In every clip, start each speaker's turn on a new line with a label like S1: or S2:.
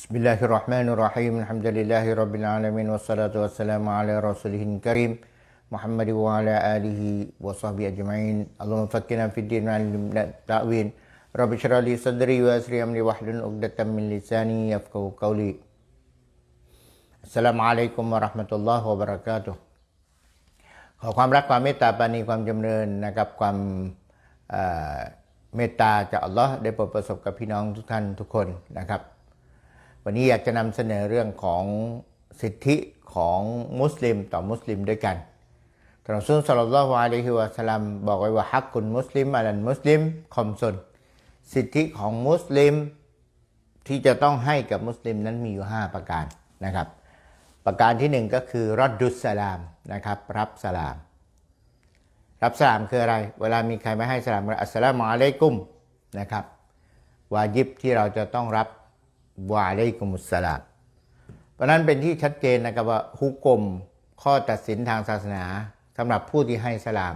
S1: بسم الله الرحمن الرحيم الحمد لله رب العالمين والصلاة والسلام على رسوله الكريم محمد وعلى آله وصحبه أجمعين اللهم فكنا في الدين وعلمنا التأويل رب اشرح لي صدري ويسر أمري واحلل عقدة من لساني يفقهوا قولي السلام عليكم ورحمة الله وبركاته ขอความรักความเมตตาปรานีความจำเริญนะครับความเอ่อเมตตาจากอัลลอฮ์ได้โปรดประสบกับพี่น้องทุกท่านทุกคนนะครับ วันนี้อยากจะนำเสนอเรื่องของสิทธิของมุสลิมต่อมุสลิมด้วยกันท่านรอซูลสัลลัลลอฮุอะลัยฮิวะสัลลัมบอกไว้ว่าฮักกุลมุสลิมอัลันมุสลิมคอมซนสิทธิของมุสลิมที่จะต้องให้กับมุสลิมนั้นมีอยู่ 5 ประการนะครับ ประการที่หนึ่งก็คือรอดดุสสลามนะครับ รับสลาม รับสลามคืออะไร เวลามีใครไม่ให้สลามอัสสลามุอะลัยกุมนะครับวาญิบที่เราจะต้องรับ วาอะลัยกุมุสลามเพราะนั้นเป็นที่ชัดเจนนะครับว่าฮุกกลมข้อตัดสินทางศาสนาสำหรับผู้ที่ให้สลาม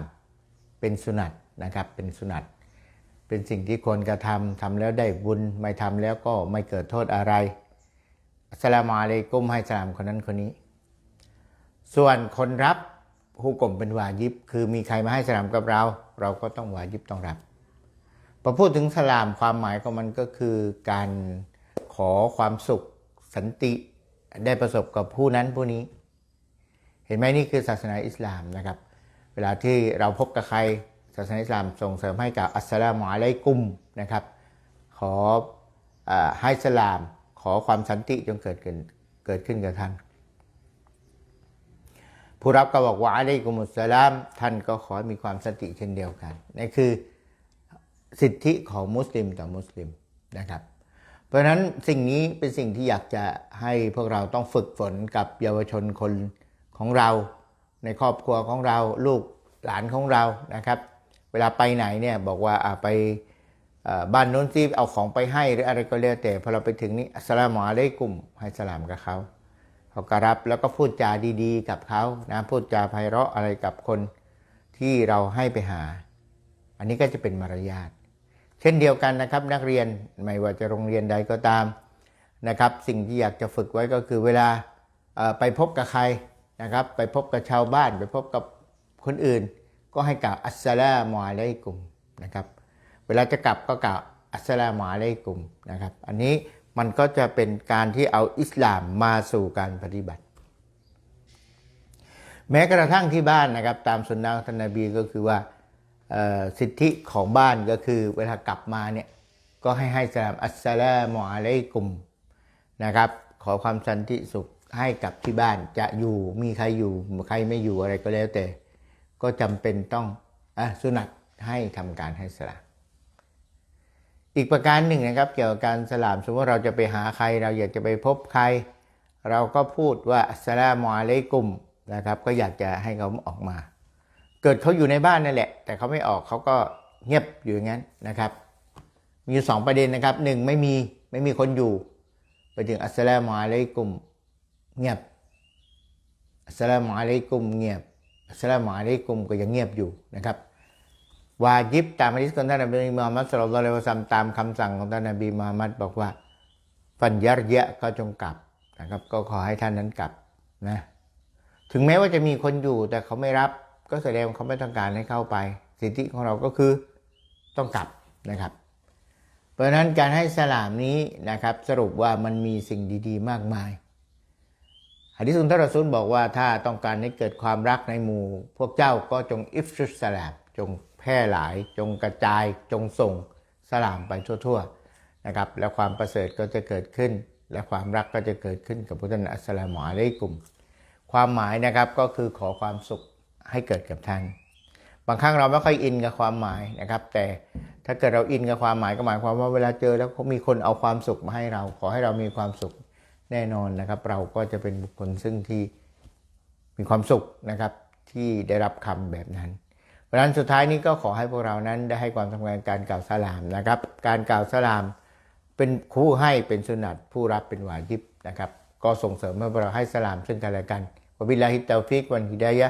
S1: เป็นสุนัตนะครับเป็นสุนัตเป็นสิ่งที่ควรกระทำทำแล้วได้บุญไม่ทำแล้วก็ไม่เกิดโทษอะไรสลามอะลัยกุมให้สลามคนนั้นคนนี้ ส่วนคนรับฮุกกลมเป็นวาญิบคือมีใครมาให้สลามกับเรา เราก็ต้องวาญิบต้องรับพอพูดถึงสลามความหมายของมันก็คือการ ขอความสุขสันติได้ประสบกับผู้นั้นผู้นี้ เห็นไหมนี่คือศาสนาอิสลามนะครับ เวลาที่เราพบกับใครศาสนาอิสลามส่งเสริมให้กับอัสลามุอะลัยกุมนะครับ ขออให้สลาม ขอความสันติจงเกิดขึ้นเกิดขึ้นกับท่าน ผู้รับก็บอกว่าอะลัยกุมุสสลาม ท่านก็ขอมีความสันติเช่นเดียวกันนี่คือสิทธิของมุสลิมต่อมุสลิมนะครับ เพราะฉะนั้นสิ่งนี้เป็นสิ่งที่อยากจะให้พวกเราต้องฝึกฝนกับเยาวชนคนของเรา ในครอบครัวของเราลูกหลานของเรานะครับ เวลาไปไหนเนี่ยบอกว่าไปบ้านโน้นที่เอาของไปให้หรืออะไรก็แล้วแต่พอเราไปถึงนี่สลามอะลัยกุมให้สลามกับเขาเขาก็รับแล้วก็พูดจาดีๆ กับเขานะพูดจาไพเราะอะไรกับคนที่เราให้ไปหา อันนี้ก็จะเป็นมารยาท เช่นเดียวกันนะครับนักเรียนไม่ว่าจะโรงเรียนใดก็ตามนะครับ สิ่งที่อยากจะฝึกไว้ก็คือเวลาไปพบกับใครนะครับ ไปพบกับชาวบ้าน ไปพบกับคนอื่น ก็ให้กล่าวอัสสลามุอะลัยกุมนะครับเวลาจะกลับก็กล่าวอัสสลามุอะลัยกุมนะครับ อันนี้มันก็จะเป็นการที่เอาอิสลามมาสู่การปฏิบัติ แม้กระทั่งที่บ้านนะครับ ตามสุนนะองท่านนบีก็คือว่า สิทธิของบ้านก็คือเวลากลับมาเนี่ยก็ให้ให้สลามอัสสลามุอะลัยกุมนะครับ ขอความสันติสุขให้กับที่บ้านจะอยู่มีใครอยู่ใครไม่อยู่อะไรก็แล้วแต่ ก็จำเป็นต้องอสุนัตให้ทำการให้สลามอีกประการหนึ่งนะครับ เกี่ยวกับการสลามสมมติว่าเราจะไปหาใคร เราอยากจะไปพบใคร เราก็พูดว่าอัสสลามุอะลัยกุมนะครับ ก็อยากจะให้เขาออกมา เกิดเขาอยู่ในบ้านนั่นแหละ แต่เขาไม่ออกเขาก็เงียบอยู่อย่างนั้นนะครับ มีอยู่สองประเด็นนะครับหนึ่งไม่มีไม่มีคนอยู่ ไปถึงอัสลามุอะลัยกุมเงียบอัสลามุอะลัยกุมเงียบอัสลามุอะลัยกุมก็ยังเงียบอยู่นะครับวาญิบตามฮะดิษของท่านนบีมุฮัมมัดสุลลัลลอฮุอะลัยวะซัมตามคำสั่งของท่านนบีมุฮัมมัดบอกว่าฟันยัรยะก็จงกลับนะครับ ก็ขอให้ท่านนั้นกลับนะถึงแม้ว่าจะมีคนอยู่แต่เขาไม่รับ ก็แสดงว่าเขาไม่ต้องการให้เข้าไป สิทธิของเราก็คือต้องกลับนะครับ เพราะฉะนั้นการให้สลามนี้นะครับสรุปว่ามันมีสิ่งดีๆ มากมายฮะดิษของท่านรอซูลบอกว่าถ้าต้องการให้เกิดความรักในหมู่ พวกเจ้าก็จงอิฟชุสลามจงแพร่หลาย จงกระจายจงส่งสลามไปทั่วๆนะครับแล้วความประเสริฐก็จะเกิดขึ้น และความรักก็จะเกิดขึ้นกับพุทธนอัสสลามุอะลัยกุม ความหมายนะครับก็คือขอความสุข ให้เกิดกับท่าน บางครั้งเราไม่ค่อยอินกับความหมายนะครับ แต่ถ้าเกิดเราอินกับความหมายก็หมายความว่าเวลาเจอแล้วเขามีคนเอาความสุขมาให้เรา ขอให้เรามีความสุขแน่นอนนะครับ เราก็จะเป็นบุคคลซึ่งที่มีความสุขนะครับที่ได้รับคำแบบนั้นเพราะนั้นสุดท้ายนี้ก็ขอให้พวกเรานั้นได้ให้ความสำคัญการกล่าวสลามนะครับ การกล่าวสลามเป็นคู่ให้เป็นสุนัตผู้รับเป็นวาญิบนะครับ ก็ส่งเสริมให้พวกเราให้สลามซึ่งกันและกันวบิลลาฮิตตาฟิกวันฮิดายะ